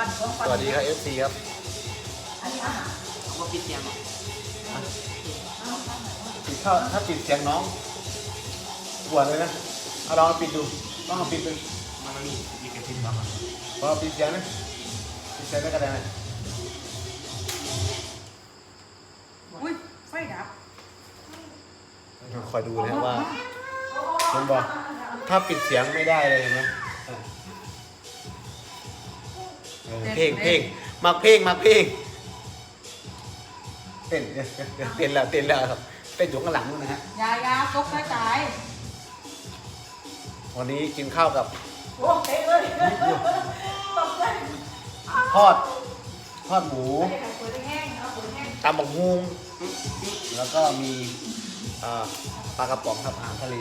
ปั่นสองปั่นสวัสดีครับ FC ครับอันนี้อาหารเอามาปิดเสียงหรอปิดเข้าถ้าปิดเสียงน้องปวดเลยนะเอาลองปิดดูลองเอาปิดดูมันไม่มีมีกระติบบ้างพอปิดเสียงนะปิดเสียงได้ก็ได้ไหมอุ้ยไฟดับคอยดูนะครับว่ามันบอกถ้าปิดเสียงไม่ได้เลยเห็นไหม เออเพลงเพลงมักเพลงมักเพลงเต้นเต้นแล้วเต้นแล้วครับเต้นอยู่ข้างหลังนู่นนะฮะยายาซกกระจายวันนี้กินข้าวกับโอ้เตะเลยตกใจทอดทอดหมูไข่เปิดแห้งเอาเปิดแห้งตำบักฮุงแล้วก็มีอ่าปลากระป๋องครับอาหารทะเล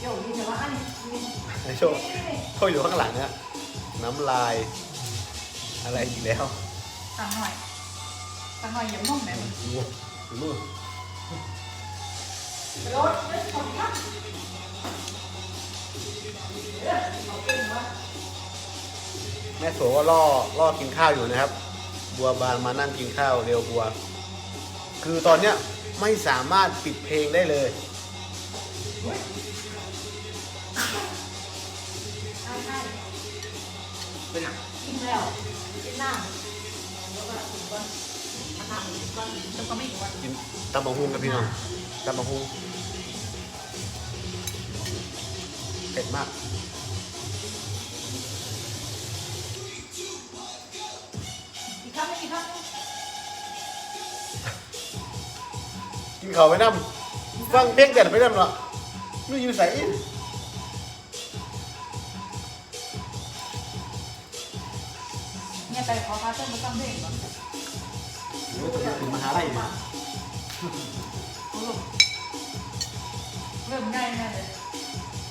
เดี๋ยวมีแต่ว่าอันนี้ในโชว์โชว์อยู่ข้างหลังนะน้ำลาย อะไรอีกแล้วสั่งหน่อยสั่งหน่อยอย่ามุ่งแม่งูงูรถเล่นของข้าแม่โสก็ล่อล่อกินข้าวอยู่นะครับ บัวบานมานั่งกินข้าวเร็วบัว คือตอนเนี้ยไม่สามารถปิดเพลงได้เลย เป็นอะกินแล้วกินน้ำแล้วก็ถึงว่ามันทำก็มันก็ไม่อีกวันกินตำบักฮุงกับพี่น้องตำบักฮุงเผ็ดมากอีกครั้งนึงอีกครั้งนึงกินข้าวไปน้ำฟังเพลงเด็ดไปน้ำเนาะไม่อยู่ใส่ ต้นมาตั้งเพลงก่อนถึงมหาลัยอยู่โอ้โหเริ่มง่ายแน่เลย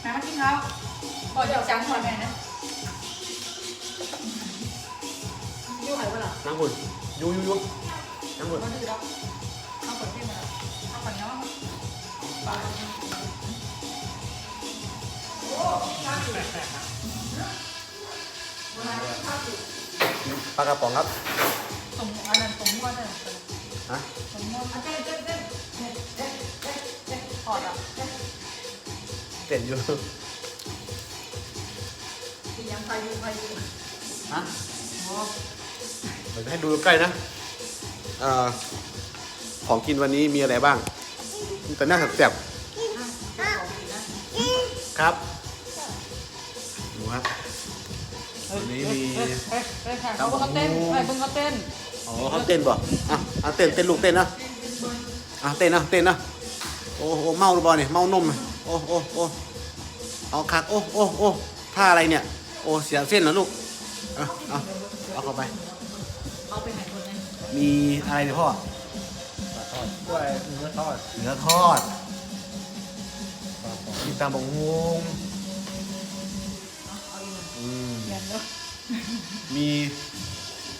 แม่มากินข้าวก่อนจะจังหน่อยแม่นะยุ่งไหนวะล่ะนั่งหุ่นยูยูยูนั่งหุ่นมาดื้อแล้วเอาเปิดเพลงมาแล้วเอาก่อนเนาะ ปลากระป๋องครับสมอันนั้นสมมติว่าจะฮะสมมติเต้นเต้นเต้นเต้นเต้นเต้นเต้นถอดอะเต้นอยู่กินยังไปอยู่ไปอยู่ฮะโอ้เดี๋ยวให้ดูใกล้นะเอ่อของกินวันนี้มีอะไรบ้างแต่หน้าแสบๆครับดูครับวันนี้มี เฮ้ยเฮ้ยเฮ้ยเขาเพิ่งเขาเต้นเฮ้ยเพิ่งเขาเต้นอ๋อเขาเต้นบ่อะอะเต้นเต้นลูกเต้นนะอะเต้นนะเต้นนะโอ้โหเมาหรือเปล่าเนี่ยเมานมอะโอ้โอ้โอ้เอาคักโอ้โอ้โอ้ท่าอะไรเนี่ย โอ้เสียเส้นเหรอลูกเอาเอาเอาเข้าไป เอาไปไหนคนนั้นมีอะไรเนี่ยพ่อทอดกล้วยเนื้อทอดเนื้อทอดมีตำบักฮุงเอาอีกหนึ่งอืมเย็นเนอะ มี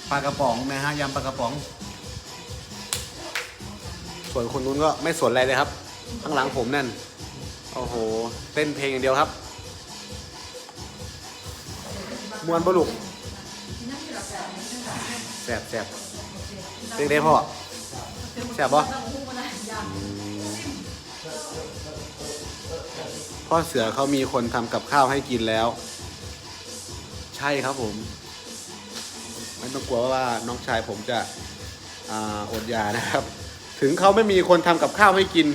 ปลากระป๋องนะฮะยำปลากระป๋อง ส่วนคนนู้นก็ไม่สนอะไรเลยครับ ข้างหลังผมนั่น โอ้โห เต้นเพลงอย่างเดียวครับ มวนปะลูกแสบแสบเต้นได้พ่อแสบปะอืมพ่อเสือเขามีคนทำกับข้าวให้กินแล้ว ใช่ครับผม ไม่ต้องกลัวว่าน้องชายผมจะออดอยานะครับ ถึงเขาไม่มีคนทำกับข้าวให้กิน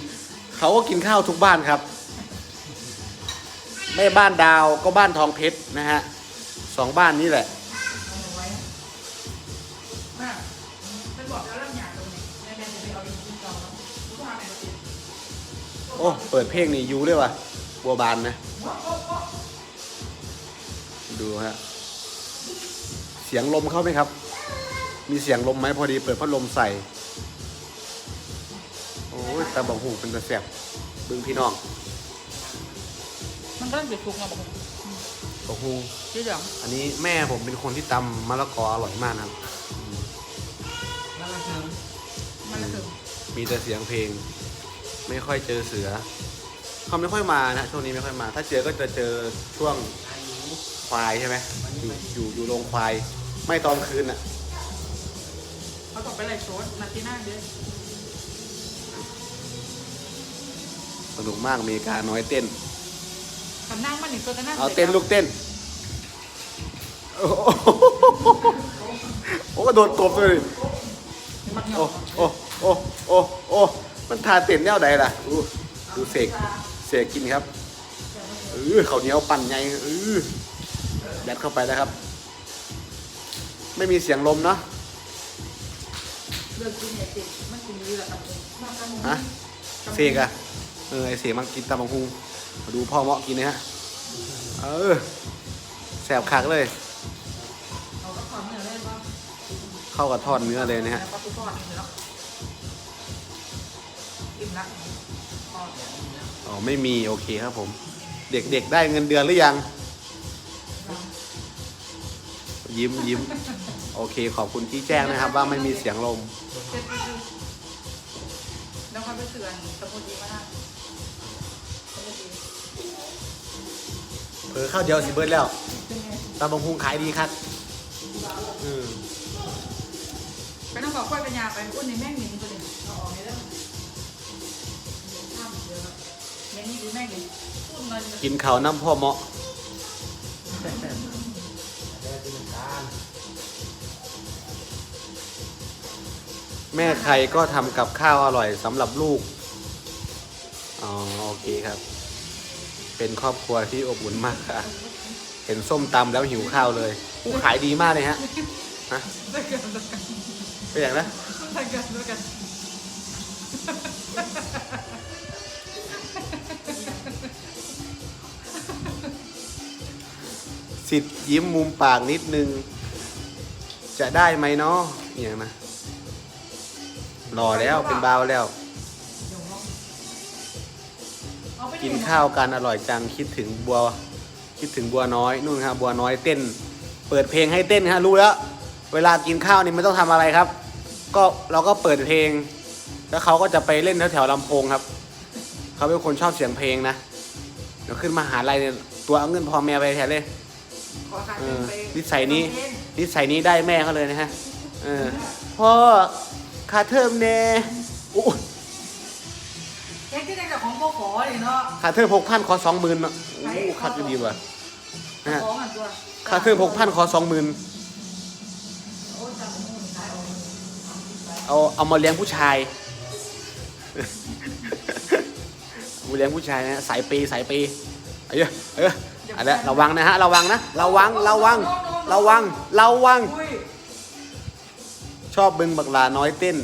เขาก็กินข้าวทุกบ้านครับ ไม่บ้านดาวก็บ้านทองเพชรนะฮะสองบ้านนี้แหละโอ้เปิดเพลงนี่ยูด้วยว่ะบัวบานนะ ดูฮะ สียงลมเข้าไหมครับ มีเสียงลมไหมพอดีเปิดพัดลมใส่ โอ้ยตาบอกหูเป็นตาแสบบึงพี่น้องมันก็เดือดทุกนะบอกบอกหูชื่อเดี๋ยวอันนี้แม่ผมเป็นคนที่ตำมะละกออร่อยมากนะครับอืมแล้วก็คือมันละถึงมีแต่เสียงเพลง ไม่ค่อยเจอเสือเขาไม่ค่อยมานะช่วงนี้ไม่ค่อยมา ถ้าเจอก็จะเจอช่วงไอ้ควายใช่ไหมอยู่อยู่อยู่โรงควาย ไม่ตอนคืนอะเขาต้องไปไล่โซดนาทีหน้าเด้อสนุกมากอเมริกาน้อยเต้นคำนั่งมันหนึ่งตัวแต่นั่งเอาเต้นลูกเต้น โอ้โหโอ้กระโดดกบเลยมันหยโอ้อกโอ้โอ้โอ้โอ้มันทาเต้นแนวใดล่ะอู้ดูเสกเสกกินครับเออเขาวเหนียวปั่นไงเออยัดเข้าไปแล้วครับ ไม่มีเสียงลมเนาะเลิกกินเนี่ยติดมันกินเรือกับเองมากกันฮะเสกอะเออไอเสกมันกินตำบักหุงมาดูพ่อเมาะกินนะฮะเออแสบคักเลยเราก็ทอดเนื้อเลยว่าเข้ากับทอดเนื้อเลยนะฮะแล้วก็ทอดเนื้อแล้วอิ่มละทอดอ๋อไม่มีโอเคครับผม เด็กๆได้เงินเดือนหรือยัง ยิ้มยิ้มโอเค ขอบคุณที่แจ้งนะครับ ว่าไม่มีเสียงลมเสร็จไปดูแล้วค่อยไปเตือนสมุนดีมาได้สมุนดีเผลอข้าวเดียวสิเบิร์ดแล้วเป็นไงตำบักหุงขายดีครับอืมไปต้องบอกค่อยเป็นยาไปอ้วนในแม่งหนิงตัวเดียวเอาออกให้ได้ข้ามเยอะยังนี่ดูแม่งหนิงพูดเงินกินข้าวน้ำพ่อเมาะ แม่ใครก็ทำกับข้าวอร่อยสำหรับลูก อ๋อโอเคครับ เป็นครอบครัวที่อบอุ่นมากค่ะ เห็นส้มตำแล้วหิวข้าวเลยผู้ขายดีมากเลยฮะ ฮะได้เป็นอย่างนะสิทธิ์ยิ้มมุมปากนิดนึง จะได้ไหมเนาะอย่างนะ รอแล้วเป็นบาวแล้ว กินข้าวกันอร่อยจังคิดถึงบัว คิดถึงบัวน้อยนู่นครับบัวน้อยเต้น เปิดเพลงให้เต้นฮะรู้แล้ว เวลากินข้าวนี่ไม่ต้องทำอะไรครับ ก็เราก็เปิดเพลง แล้วเขาก็จะไปเล่นแถวๆลำโพงครับเขาเป็นคนชอบเสียงเพลงนะเดี๋ยวขึ้นมาหาลัยเนี่ยตัวเอาเงินพ่อแม่ไปแทนเลยขอขายเอเป็นอไปนิสัยนี้นิสัยนี้ได้แม่เขาเลยนะฮะเออพ่อ ค่าเทอมเน่โอ้ยเอ๊ะที่ไหนกับของพ่อขอเลยเนาะค่าเทอมหกพันขอสองหมื่นอะโอ้คัดก็ดีว่ะนะฮะของอันตัวค่าเทอมหกพันขอสองหมื่นโอ้ยจำไม่ได้เอาเอาเอามาเลี้ยงผู้ชายเอามาเลี้ยงผู้ชายนะสายเปย์สายเปย์เอ้ยเอ้ยอันนี้ระวังนะฮะระวังนะระวังระวังระวังระวัง อุ้ย ชอบบึงบักลาน้อยเต้น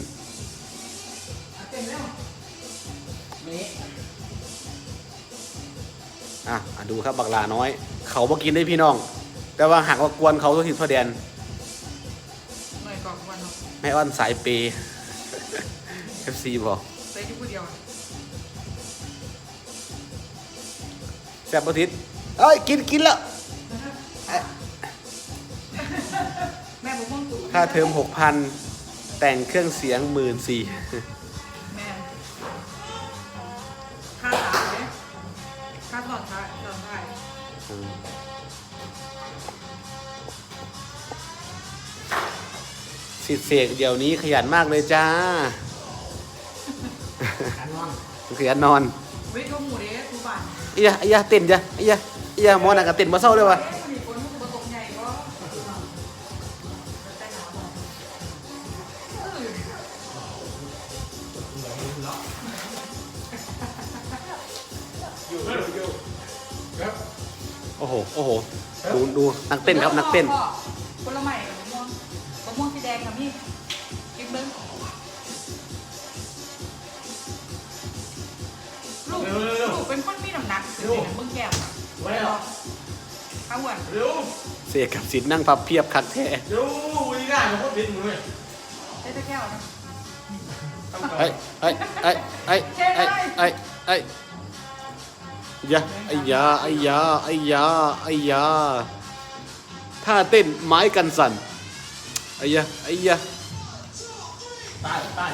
เต็มแล้วนี้อะอะดูครับบักลาน้อย เขาบ่กินได้พี่น้อง แต่ว่าหากว่ากวนเขาตัวทิศตัวแดน หน่อยก่อนวันเนาะแม่อ้อนสายเปย์ FC บอกใส่ที่พูดเดียวอะแซ่บปทิศเอ้ย กินกินแล้วแม่บอกม่วงตุ๋นค่าเทอมหกพันแต่งเครื่องเสียงหมื่นสี่แม่ค่าสายเนี่ยค่าถอดค่าถอดค่าสิทธิ์เสกเดี๋ยวนี้ขยันมากเลยจ้าการนอนขยันนอนวิทูหมูเด้ทูบ้านไอ้ยะไอ้ยะเต้นจ้ะไอ้ยะไอ้ยะหมอนังกับเต้นมาเศร้าเลยวะ ต้นครับนักเต้นผลไม้กับมะม่วงมะม่วงสีแดงกับนี่กินเบิ้งลูกลูกเป็นคนมีน้ำหนักเป็นเบิ้งแก้วไว้หรอข้าวหวานเร็วเสกกับสิทธิ์นั่งพับเพียบคักแท้เร็ววิ่งได้มันก็บินมือได้แต่แก้วนะเอ้ยเอ้ยเอ้ยเอ้ยเอ้ยเอ้ยเอ้ยยะไอ้ยาไอ้ยาไอ้ยาไอ้ยา ท่าเต้นไม้กันสั่นไอ้ยะไอ้ยะใต้ใต้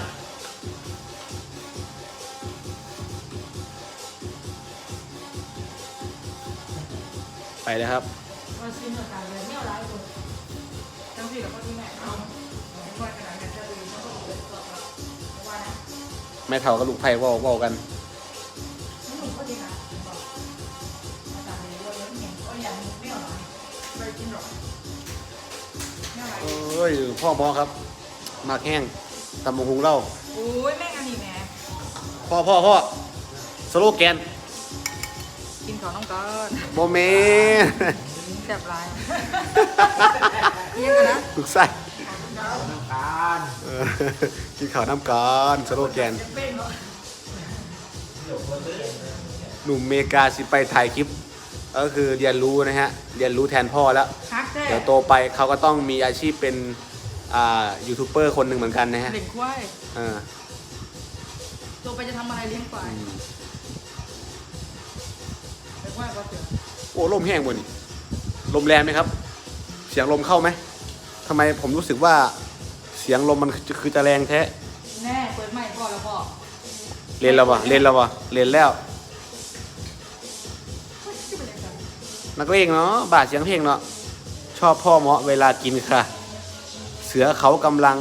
ไปเลยครับเออมาชิมหน่อยกันเลยเนี่ยร้ายคนทั้งพี่กับพ่อที่แม่เอาไม่ค่อยขนาดนั้นจะดูเขาก็ดูเลยก็ว่านะแม่เฒ่ากับลูกไผ่เว้าเว้ากัน เอ้ยพ่อหมอครับหมากแห้งตำบักหุงเล่าโอ้ยแม่งอันนี้แม่พ่อพ่อพ่อสโลแกนกินของน้องก้อนโมเมนแซ่บร้ายเยี่ยงกันนะลูกไส้น้ำตาลเออกินข้าวน้ำกันสโลแกน เป้งเนาะ หนุ่มเมกาสิไปถ่ายคลิป ก็คือเรียนรู้นะฮะเรียนรู้แทนพ่อแล้วฮักแท้เดี๋ยวโตไปเขาก็ต้องมีอาชีพเป็นอ่ายูทูบเบอร์คนหนึ่งเหมือนกันนะฮะเด็กควายเออตัวไปจะทำอะไรเลี้ยงควายอืมเด็กควายก็เจอโอ้ลมแห้งบนนี่ลมแรงไหมครับ เสียงลมเข้าไหมทำไมผมรู้สึกว่าเสียงลมมันคือคือจะแรงแท้แน่เปิดใหม่พ่อแล้วพ่อเรียนแล้ววะเรียนแล้ววะเรียนแล้ว นักเลงเนาะบาดเสียงเพลงเนาะชอบพ่อเหมาะเวลากินค่ะ เสือเขากำลัง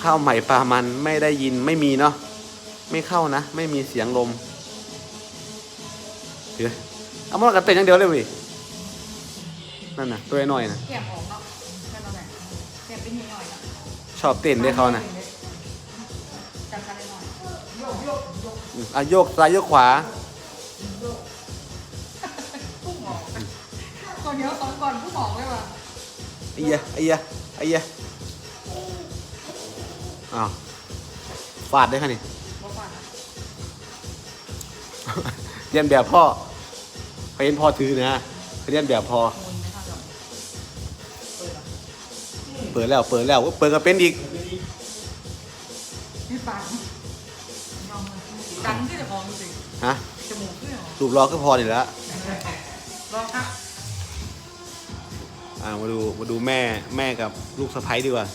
ข้าวใหม่ปลามันไม่ได้ยินไม่มีเนาะไม่เข้านะ ไม่มีเสียงลมเดี๋ยวเอามากระเต้นอย่างเดียวเลยเว้ยนั่นน่ะตัวน้อยๆนะแก้มออกเนาะแค่นั้นแหละแก้มเป็นนิดหน่อยนะชอบเต้นด้วยเขานะจับกันได้หน่อยโยกโยกโยกอืมอะโยกซ้ายโยกขวาพุ่งออก ก่อนเดี๋ยวสอนก่อนพุ่งออกเลยว่ะไอ้เหี้ยไอ้เหี้ยไอ้เหี้ยอ้าวฟาดได้ค่ะนี่บอกว่านะเรียนแบบพ่อไปเห็นพ่อถือนะไปเรียนแบบพ่อมูลไม่ทำหรอกเปิดอะเปิดแล้วเปิดแล้วเปิดก็เป็นอีกนี่ปากยอมเลยดังที่จะมองดูสิฮะจมูกด้วยเหรอรูปรอก็พอนี่แหล้ว อ่ามาดูมาดูแม่แม่กับลูกสะใภ้ดีกว่า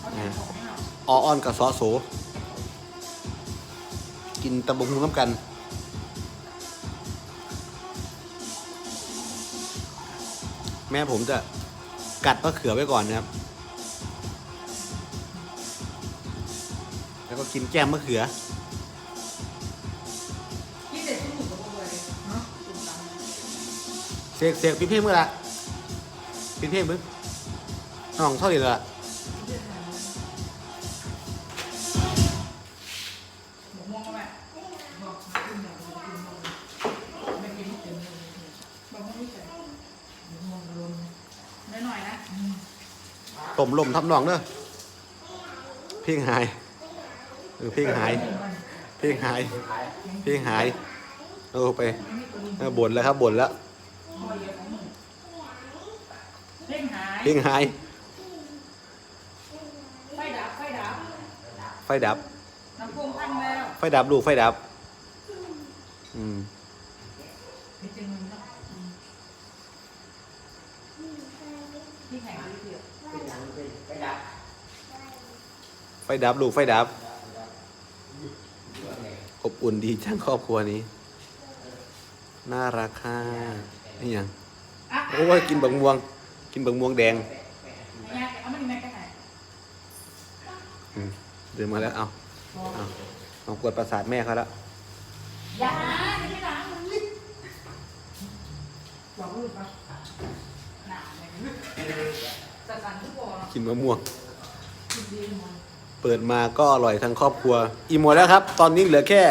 เขาแทนของไม่เอาอออ้อนกับซอโส กินตะบงหูน้ำกัน แม่ผมจะกัดมะเขือไว้ก่อนนะครับ แล้วก็กินแก้มมะเขือพี่เด็ดที่หนูกับบัวเลยเนาะตุ้มตามเสกเสกพี่เพ่งเมื่อไร พี่เพ่งมึงน้องเท่าไหร่ละหมกม่วงก็แม่บอกกินแบบกินหมดไม่กินไม่กินบอกว่าไม่ใส่หมกม่วงรวมหน่อยๆนะต้มลมทับน้องเด้อเพ่งหายเออเพ่งหาย เพ่งหาย เพ่งหาย เอาไปเออบ่นแล้วครับบ่นแล้ว เพ่งหายเพ่งหาย ไฟดับ ไฟดับ ไฟดับ น้ำพุพังแล้วไฟดับลูกไฟดับ อืม มีจริงมันเนาะพี่แข่งดีเดียวไปดับไฟดับลูกไฟดับ อบอุ่นดีจังครอบครัวนี้ น่ารักค่ะนี่ยัง อะ โอ้ยกินบักม่วง กินบักม่วงแดงแม่เอามันแม่กันไหนอืมเดินมาแล้วเอาเอาเอากวดประสาทแม่เขาแล้วอย่าอย่าไม่ล้างมันลึกบอกพูดปะหนาเลยแต่สั่นทุกคนกินมะม่วงกินดีมันเปิดมาก็อร่อยทั้งครอบครัวอิ่มหมดแล้วครับ ตอนนี้เหลือแค่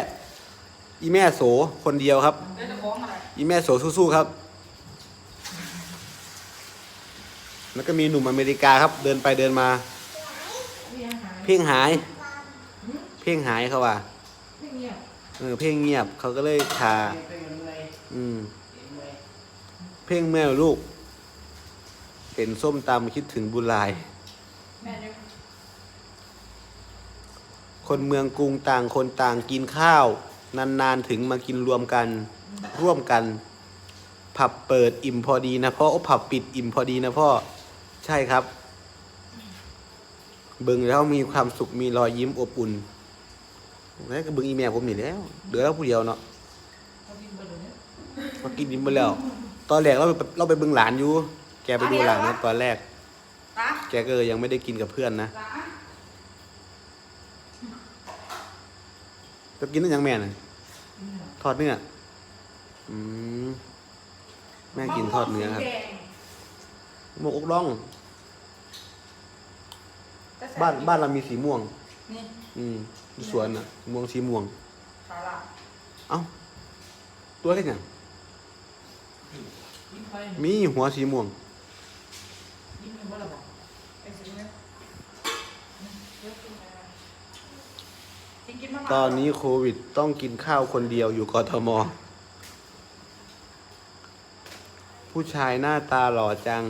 อีแม่โสคนเดียวครับเดี๋ยวจะฟ้องอะไรอีแม่โสสู้ๆครับ แล้วก็มีหนุ่มอเมริกาครับ เดินไปเดินมา เพ่งหาย เพ่งหายเขาว่าเออเพ่งเงียบเขาก็เลยทาเป็นเมื่อยอืม เพ่งแม่ลูก เห็นส้มตำคิดถึงบุญลายแม่เนี่ยคนเมืองกรุงต่างคนต่างกินข้าว นานๆถึงมากินรวมกัน ร่วมกัน ผับเปิดอิ่มพอดีนะพ่อโอ้ผับปิดอิ่มพอดีนะพ่อ ใช่ครับ เบึงแล้วมีความสุขมีรอยยิ้มอบอุ่นแล้วก็เบึงอีเมลผมนี่แล้วเหลือแล้วผู้เดียวเนาะเขากินไปเลยเนี่ยมากินอิ่มไปแล้ว ตอนแรกเราไปเราไปบึงหลานอยู่ แกไปดูหลานนะตอนแรก แกก็ยังไม่ได้กินกับเพื่อนนะจะกินนั่นยังแม่น่ะทอดเนื้ออืมแม่กินทอดเนื้อครับ หมกอกล่องบ้านบ้านเรามีสีม่วง นี่อืมที่สวนอะสีม่วงสีม่วง สาระเอ้า ตัวแค่ยังยิ้มไปมีหัวสีม่วง ยิ้มเป็นว่าอะไรบอกไอ้สีเนี่ยเยอะขึ้นมากินกินมากๆตอนนี้โควิดต้องกินข้าวคนเดียวอยู่กทม ผู้ชายหน้าตาหล่อจัง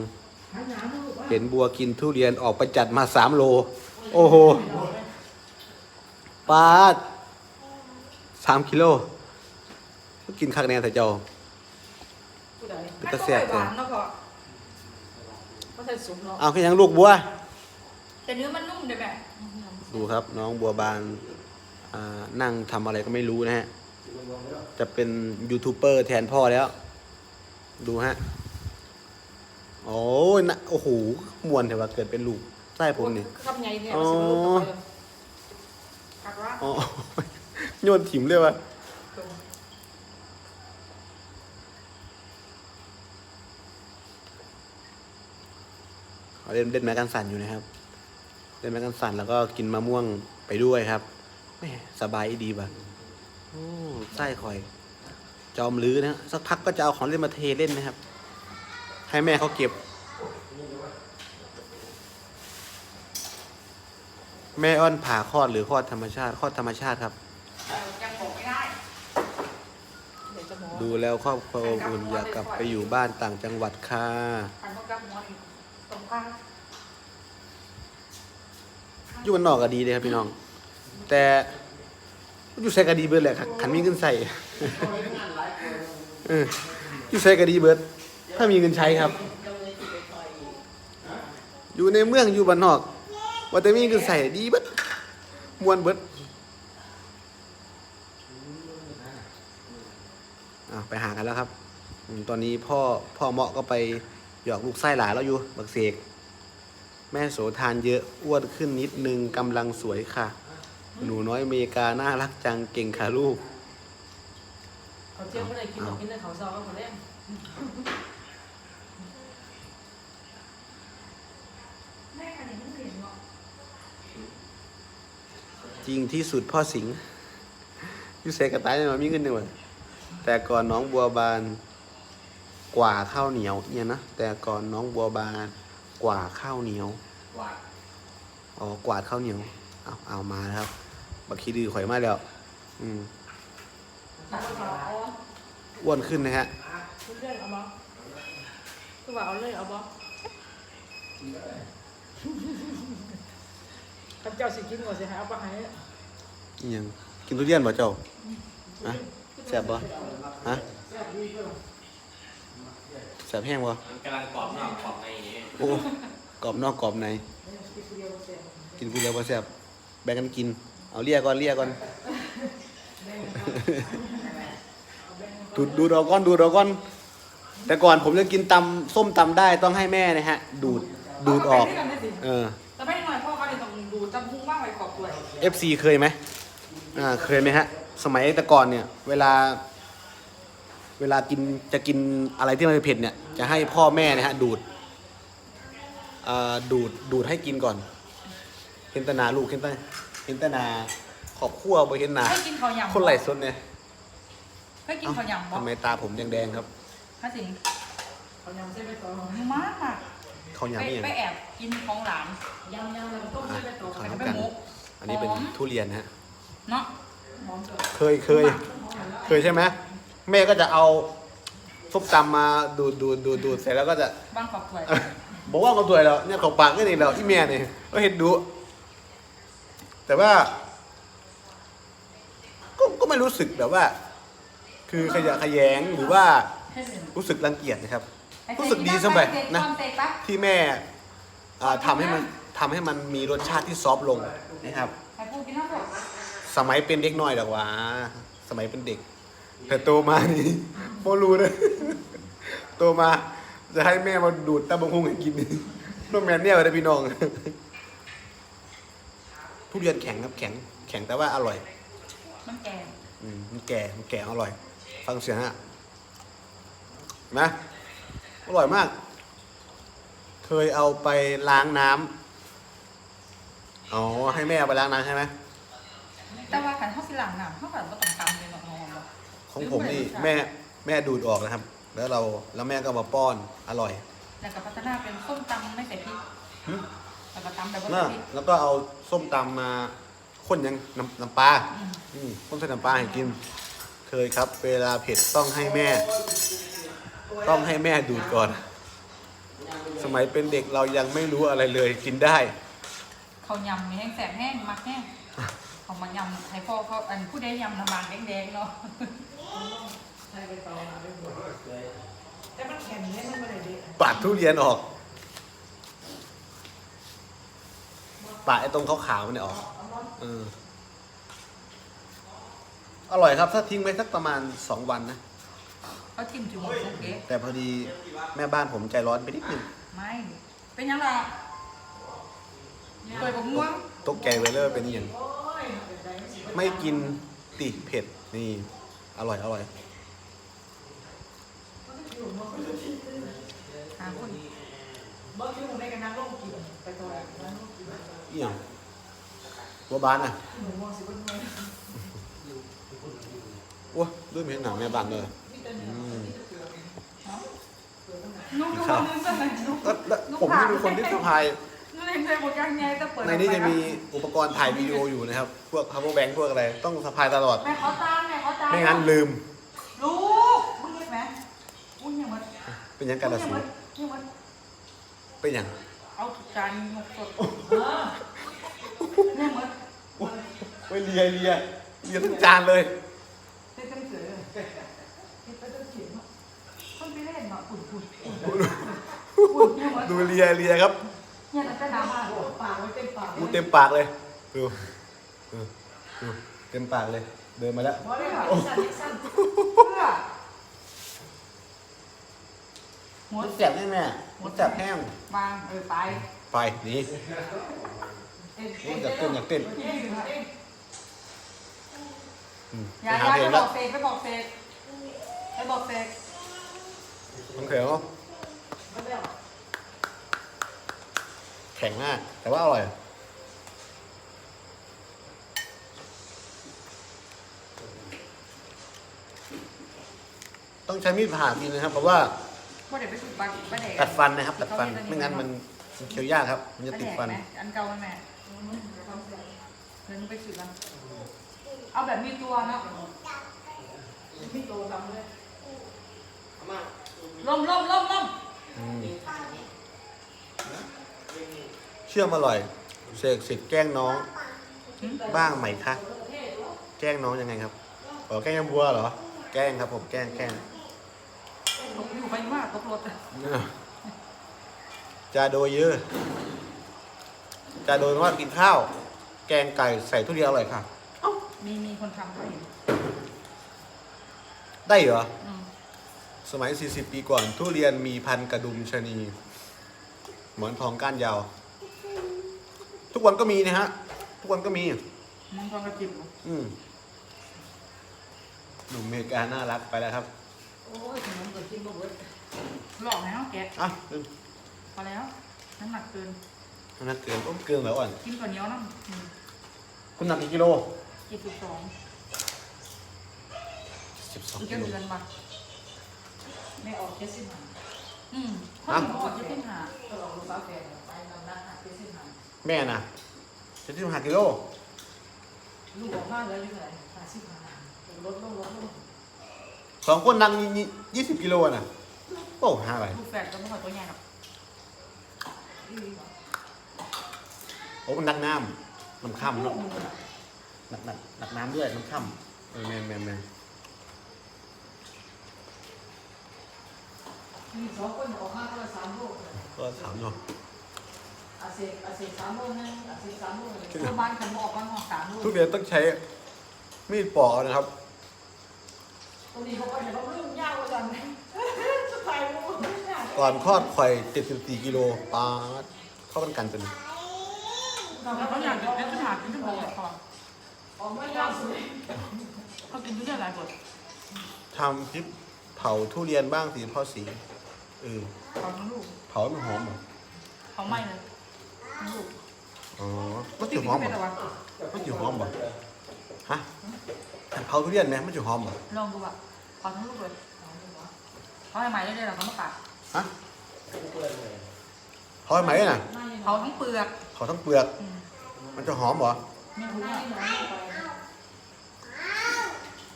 เห็นบัวกินทุเรียนออกไปจัดมาสามโล โอ้โหปาดสามกิโลก็กินคักแน่แต่เจ้าผู้ใดเป็นตาแซ่บหวานแล้วก็ก็ใส่สุกเนาะเอาแค่ยังลูกบัว แต่เนื้อมันนุ่มเลยแม่ดูครับ น้องบัวบานอ่านั่งทำอะไรก็ไม่รู้นะฮะ จะเป็นยูทูบเบอร์แทนพ่อแล้ว ดูฮะ โอ้ยนะโอ้โหมวนแต่ว่าเกิดเป็นลูกใต้ผมนี่ คำใหญ่เนี่ยอ๋อมันสิมันลูกตัวเดิมหักว่าอ๋อ โยนถิ่มเลยว่ะตรงเขาเล่นเล่นแมกันสันอยู่นะครับ เล่นแมกันสันแล้วก็กินมะม่วงไปด้วยครับแม่สบายดีป่ะโอ้ไส้คอย จอมลื้อนะสักพักก็จะเอาของเล่นมาเทเล่นนะครับ ให้แม่เขาเก็บ แม่อ้อนผ่าคลอดหรือคลอดธรรมชาติคลอดธรรมชาติครับเอ่อยังบอกไม่ได้เดี๋ยวจะหมอดูแล้วครอบครัวอบอุ่นอยากกลับไปอยู่บ้านต่างจังหวัดค่ะอันก็กลับหมออีกตรงข้างอยู่บ้านนอกก็ดีเลยครับพี่น้อง แต่อยู่ใส่ก็ดีเบิดแหละครับขันมีเงินใส่เอออยู่ใส่ก็ดีเบิด ถ้ามีเงินใช้ครับ อยู่ในเมืองอยู่บ้านนอก ว่าแต่มีเงินใส่ดีเบิดมวนเบิดอะไปหากันแล้วครับตอนนี้พ่อพ่อเหมาะก็ไปหยอกลูกไส้หลานแล้วอยู่บักเสกแม่โสทานเยอะอ้วนขึ้นนิดนึงกำลังสวยค่ะ หนูน้อยเมกาน่ารักจังเก่งค่ะลูกเขาเจียวไม่ได้กินหรอกกินแต่เขาซอก็เขาเล่นแม่กันนี่มันเปลี่ยนเนาะ จริงที่สุดพ่อสิงห์อยูเซกระต่ายมันมีเงินหนึ่งวันแต่ก่อนน้องบัวบานกว่าข้าวเหนียวเนี่ยนะแต่ก่อนน้องบัวบานกว่าข้าวเหนียวหวานอ๋อกวาดข้าวเหนียวเอาเอามาแล้วครับบักคีดือข่อยมาแล้ว อืมเขาก็จะเอาอ้วนขึ้นนะฮะคุณเรื่องเอาบ่คือว่าเอาเลยเอาบ่ ข้าเจ้าสิกินก่อนสิให้เอาไปให้อิหยังกินทุเรียนบ่เจ้าฮะแซ่บบ่ฮะแซ่บแห้งบ่มันกำลังกรอบนอกกรอบในอย่างนี้โอ้กรอบนอกกรอบใน กินกูเดียวบ่แซ่บแบ่งกันกิน เอาเลียก่อนเลียก่อน ดูดดูดเอาก้อนดูดเอาก้อน แต่ก่อนผมจะกินตำส้มตำได้ต้องให้แม่นะฮะ ดูดดูดออก เออ FC เคยไหมอ่าเคยไหมฮะ สมัยแต่ก่อนเนี่ย เวลา เวลากินจะกินอะไรที่มันเผ็ดเนี่ย จะให้พ่อแม่นะฮะ ดูดอ่าดูดดูดให้กินก่อนเห็นแตหนาลูกเห็นแตเห็นแตหนาขอบขั้วบ่เห็นหนาให้กินข้าวยำคนไหลสดเนี่ยให้กินเอ้าข้าวยำบ่ทำไมตาผมแดงๆครับถ้าสิงข้าวยำเส้นใบตองมากอะเขาอยากไปนี่ยังไปแอบกินของหลานยำยำแล้วก็ต้มอะเส้นใบตองเขาแล้วน้ำไปกันหมก อันนี้เป็นหอม ทุเรียนฮะ เนาะหอมจังเคยเคย เคยใช่ไหมแม่ก็จะเอาส้มตำมาดูดดูดดูดดูดเสร็จแล้วก็จะ บ้านขอบถ้วยบอกว่าเขาตัวแล้วเนี่ยเขาปากก็นี่แล้วที่แม่เนี่ยก็เห็นดู แต่ว่า ก็ก็ไม่รู้สึกแบบว่า คือขยะแขยงหรือว่าให้เป็นรู้สึกรังเกียจนะครับให้รู้สึกดีเสมอนะความเตะปั๊บที่แม่อ่าทำให้มัน ทำให้มันมีรสชาติที่ซอฟต์ลงนะครับให้ปูกินน้ำก่อนสมัยเป็นเด็กน้อยดอกหว่าสมัยเป็นเด็ก แต่โตมานี่ โมรู้เลยโตมา จะให้แม่มาดูดตะบงคงให้กินน้องแมนเนี่ยเลยพี่น้องทุเรียนแข็งครับแข็ง แข็งแต่ว่าอร่อย มันแก่อืมมันแก่มันแก่อร่อย ฟังเสียงฮะเห็นไหมอร่อยมาก เคยเอาไปล้างน้ำ อ๋อให้แม่เอาไปล้างน้ำใช่ไหมแต่ว่าขันเขาสิหลังน่ะเขาแบบว่าต้องตำเลยเนาะงงเนาะของผมนี่แม่แม่ดูดออกนะครับ แล้วเราแล้วแม่ก็มาป้อนอร่อยแล้วก็พัฒนาเป็นส้มตำไม่ใส่พริกหึแล้วก็ตำแบบว่าน่ะใส่พริกแล้วก็เอาส้มตำมาข้นยังน้ำน้ำปลาอืมอืมข้นใส่น้ำปลาให้กิน เคยครับ เวลาเผ็ดต้องให้แม่ ต้องให้แม่ดูดก่อน สมัยเป็นเด็กเรายังไม่รู้อะไรเลยกินได้ เขายำมีแห้งแสบแห้งมักแห้งเขามายำให้พ่อเขาอันผู้ใดยำน้ำมันแดงๆเนาะแต่มันแข็งเนี่ยมันไม่ได้ดีปาดทุเรียนออก ปาดไอ้ตรงขาวๆมันเนี่ยออกเอออร่อยครับ ถ้าทิ้งไว้สักประมาณสองวันนะ เขาจิ้มจุ่มโอเคแต่พอดีแม่บ้านผมใจร้อนไปนิดนึงไม่ เป็นยังไง เปิดกับม่วงตกใจไวเลอร์เป็นอหย่างไม่กินติเผ็ดนี่ อร่อยอร่อยหาคนบ่คิดว่าในกันนั่งลงกินไปตัวไหนนั่งลงกินเอี่ยงบัวบานอะหนูมองสิบนมือโอ้ด้วยไม่เห็นหนังแม่บ้านเลยอืมนุ่งทุกคนนึงจะไหนนุ่งแล้วแล้วผมนี่เป็นคนที่สะพายนุ่ง เองเคยบอกยังไงจะเปิดในนี้จะมีอุปกรณ์ถ่ายวิดีโออยู่นะครับ พวก power bank พวกอะไร ต้องสะพายตลอด แม่เขาตามแม่เขาตามไม่งั้นลืม ลูกมึงเห็นไหมอุ้ยยังมันเป็นหยังกันละยัสูมันยังมันเป็นหยังเอาจานหมกสดเนี่ยมันโอ้ยเลียเลียเลียทุกจานเลยเต้นเสือเต้นไปเต้นเสียงเนาะคนไปเล่นเนาะอุ่นอุ่นอุ่นอุ่นเนี่ยมันดูเลียเลียครับ เนี่ยมันจะน้ำอะปากไว้เต็มปากกูเต็มปากเลยดูดูดูเต็มปากเลย เดินมาแล้วบ่ได้ค่ะสั้นสั้นเพื่อหมมัดนแจ็บแน่แม่มันแจ็บแห้งบางเออไปไปหนีเต้นโอ้ยอยากเต้นอยากเต้นเต้นเต้นอืมอย่าไปอหาย่าเพลไปงบแล้วอกเสกไปบอกเสกไปบอกเสกมันแข็งเหรอมาแล้ว แข็งมาก แต่ว่าอร่อย ต้องใช้มีดผ่ากินนะครับ เพราะว่าว่าเดี๋ยวไปสุดบัตรไปไหนตัดฟันนะครับตัดฟันไม่งั้นมันมันเคี้ยวยากครับ มันจะติดฟัน อันเก่าไหมแม่เดี๋ยวหนูไปสุดกันเอาแบบมีตัวเนาะพี่โตทำเลยล่มล่มล่มล่มอืม เชื่อมอร่อย เสกสิทธิ์แกล้งน้อง บ้างไหมคะแกล้งน้องยังไงครับอ๋อแกล้งยำบัวเหรอ แกล้งครับ ผมแกล้งแกล้งตกอยู่ไปมากตกรถจาโดยเยอะจาโดยว่ากินข้าว แกงไก่ใส่ทุเรียนอร่อยค่ะมีมีคนทำเขาเห็นได้เหรอ อืมสมัย 40 ปีก่อน ทุเรียนมีพันกระดุมชะนี หมอนทองก้านยาว ทุกวันก็มีนะฮะ ทุกวันก็มีมึงทองกระจิบอืมหนุ่มอเมริกาน่ารักไปแล้วครับโอ้ยขนมก็กินบ่เบิดหลอกแล้วแกะอะลืมพอแล้วน้ำหนักเกิน น้ำหนักเกินอ้มเกินแล้วอ่อนกินตัวเหนียวน้คุณหนักกี่กิโลำเจ็ดสิบสอง12อีกกิแค่โลเดือนมาไม่ออกแค่สิบห้าอืมคนหมดจะเป็นหาตลอดลูกสาวแฟนไปนำหน้าหาแค่สิบห้า แม่น่ะจะที่หากิโลลูกออกมาแล้วยังไงหาสิบห้าลดลงลดลงสองคนนั่งยี่สิบกิโลน่ะโอ้ห้าไปลูกแฝดก็ไม่ค่อยตัวใหญ่หรอกโอ้มันนักน้ำน้ำค่ำเนาะหนักหนักหนักน้ำด้วยน้ำค่ำเออแมนแมนแมนมีสองคนออกมาก็สามโลกก็ถามเนาะ อาเซอาเซสามโลนึงอาเซสามโลนึงตัวบ้านขันบอกกันหอกสามลูกทุเรียนต้องใช้มีดปอกเอานะครับ ตรงนี้เขาก็เห็นว่าเรื่องยากกว่าจังสุดท้ายลูกก่อนคลอดข่อย74กิโลปาดเข้ากันกันจนแล้วเขาอยากกินเล่นขึ้นหากินที่โบก่อนออกไม่ยากสุดเขากินทุเรียนหลายคนทำคลิปเผาทุเรียนบ้างสิพ่อสีเออเขาทั้งลูกเผาให้มันหอมเหรอเขาไม่เลยทั้งลูก อ๋อมันที่จะกิหอมนเหรเป็นออะไรมันจะหอมเหรอฮะเผาทุเรียนไหมมันจะหอมเหรอลองดูอะเขาทั้งลูกเลยเขาให้ใหม่ได้เลยหรอเขามาตัดฮะเผาให้ไหมน่ะเขาทั้งเปลือกเผาทั้งเปลือกอืมมันจะหอมเหรอไม่รู้หน้าอะที่หนอนไป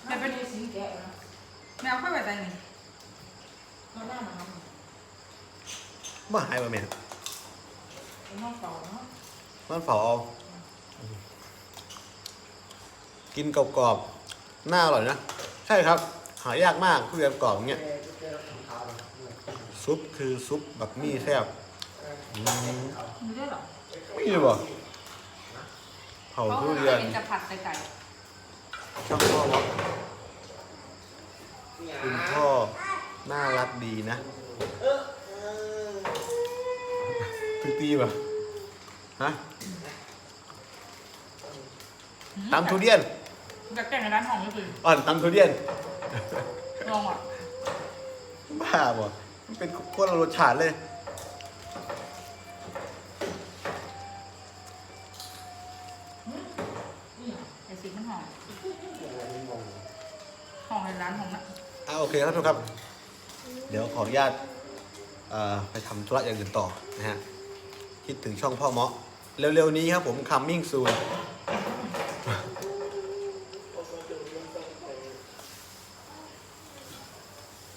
แม่เป็นไม่สีแกะนะแมวค่อยไปใจหนึ่งหน้าหนาวมาหายไปแม่ เป็นห้องเก่าเนาะมันเผาเอา กินกรอบๆหน้าอร่อยนะ ใช่ครับ หายากมากทุเรียนกรอบอย่างเงี้ย ซุปคือซุปแบบมี่แซ่บอืมมีด้วยเหรอไม่มีบ่เผาเขาทุเรียนเป็นจะผัดใส่ไก่ช่องพ่อวะคุณพ่อน่ารักดีนะ ถึงตีป่ะฮะตำทุเรียนอยากแกงในร้านห้องก็คืออ่อนตำทุเรียนลองอะบ้าบ่มันเป็นคนละรสชาติเลยไอซีมันหอมหอมในร้านหอมนะอ่าโอเคครับทุกครับ เดี๋ยวขออนุญาตเอ่อไปทำธุระอย่างอื่นต่อนะฮะ คิดถึงช่องพ่อเมาะเร็วๆนี้ครับผม coming soon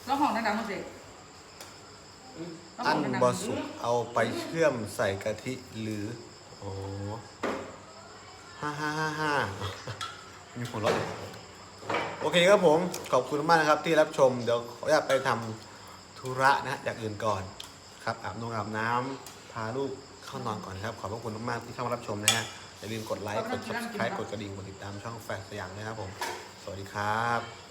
แล้วหอมดังๆมาสิแล้วหอัอมนดังๆบอสุกเอาไปเชื่อมใส่กะทิหรืออ๋อฮ่าฮ่าฮ่าฮ่ามีหัวเราะเลยโอเคครับผม ขอบคุณมากนะครับที่รับชม เดี๋ยวขออนุญาตไปทำธุระนะฮะอย่างอื่นก่อน ครับอาบน้ำอาบน้ำพาลูก เข้านอนก่อนครับ ขอบพระคุณมากๆที่เข้ามารับชมนะฮะ อย่าลืมกดไลค์ กด subscribe กดกระดิ่ง กดติดตามช่องแฟนสยามนะครับผม สวัสดีครับ